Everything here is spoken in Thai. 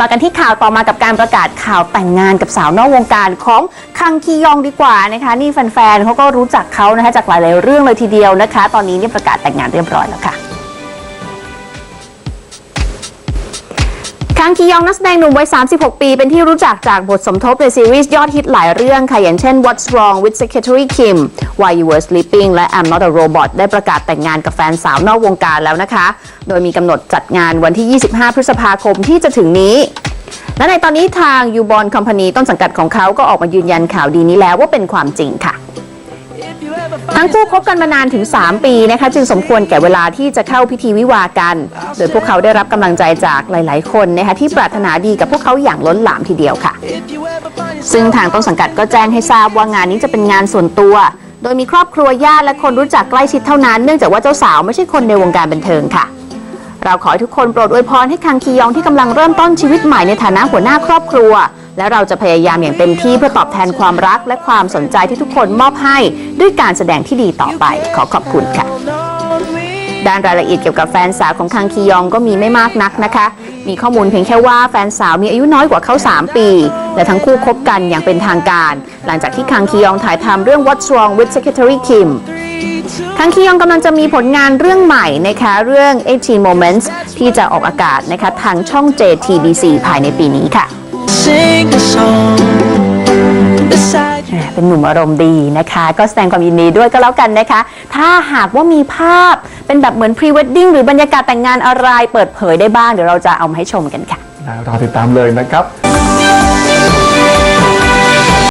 มากันที่ข่าวต่อมากับการประกาศข่าวแต่งงานกับสาวนอกวงการของคังคียองดีกว่านะคะ นี่แฟนๆเขาก็รู้จักเขานะคะจากหลายๆเรื่องเลยทีเดียวนะคะ ตอนนี้เนี่ยประกาศแต่งงานเรียบร้อยแล้วค่ะคังคียองนักแสดงหนุ่มวัย 36 ปี เป็นที่รู้จักจากบทสมทบในซีรีส์ยอดฮิตหลายเรื่องค่ะ อย่างเช่น What's Wrong with Secretary Kim Why You Were Sleeping และ I'm Not a Robot ได้ประกาศแต่งงานกับแฟนสาวนอกวงการแล้วนะคะ โดยมีกำหนดจัดงานวันที่ 25 พฤษภาคมที่จะถึงนี้และในตอนนี้ทาง u b o n Company ต้นสังกัดของเขาก็ออกมายืนยันข่าวดีนี้แล้วว่าเป็นความจริงค่ะ ทั้งคู่คบกันมานานถึง 3 ปีนะคะจึงสมควรแก่เวลาที่จะเข้าพิธีวิวากัน โดยพวกเขาได้รับกำลังใจจากหลาย ๆ คนนะคะที่ปรารถนาดีกับพวกเขาอย่างล้นหลามทีเดียวค่ะ ซึ่งทางต้นสังกัดก็แจ้งให้ทราบว่างานนี้จะเป็นงานส่วนตัว โดยมีครอบครัวญาติและคนรู้จักใกล้ชิดเท่านั้น เนื่องจากว่าเจ้าสาวไม่ใช่คนในวงการบันเทิงค่ะ เราขอให้ทุกคนโปรดอวยพรให้คังคียองที่กำลังเริ่มต้นชีวิตใหม่ในฐานะหัวหน้าครอบครัว และเราจะพยายามอย่างเต็มที่เพื่อตอบแทนความรักและความสนใจที่ทุกคนมอบให้ด้วยการแสดงที่ดีต่อไป ขอขอบคุณค่ะ ด้านรายละเอียดเกี่ยวกับแฟนสาวของคังคียองก็มีไม่มากนักนะคะ มีข้อมูลเพียงแค่ว่าแฟนสาวมีอายุน้อยกว่าเขา 3 ปี และทั้งคู่คบกันอย่างเป็นทางการ หลังจากที่คังคียองถ่ายทำเรื่อง What's Wrong with Secretary Kim คังคียองกำลังจะมีผลงานเรื่องใหม่นะคะเรื่อง 18 Moments ที่จะออกอากาศนะคะทางช่อง JTBC ภายในปีนี้ค่ะ sing a song เป็นหนุ่มอารมณ์ดีนะคะ ก็แสดงความยินดีด้วยก็แล้วกันนะคะ ถ้าหากว่ามีภาพเป็นแบบเหมือนพรีเวดดิ้งหรือบรรยากาศแต่งงานอะไรเปิดเผยได้บ้าง เดี๋ยวเราจะเอามาให้ชมกันค่ะ รอติดตามเลยนะครับ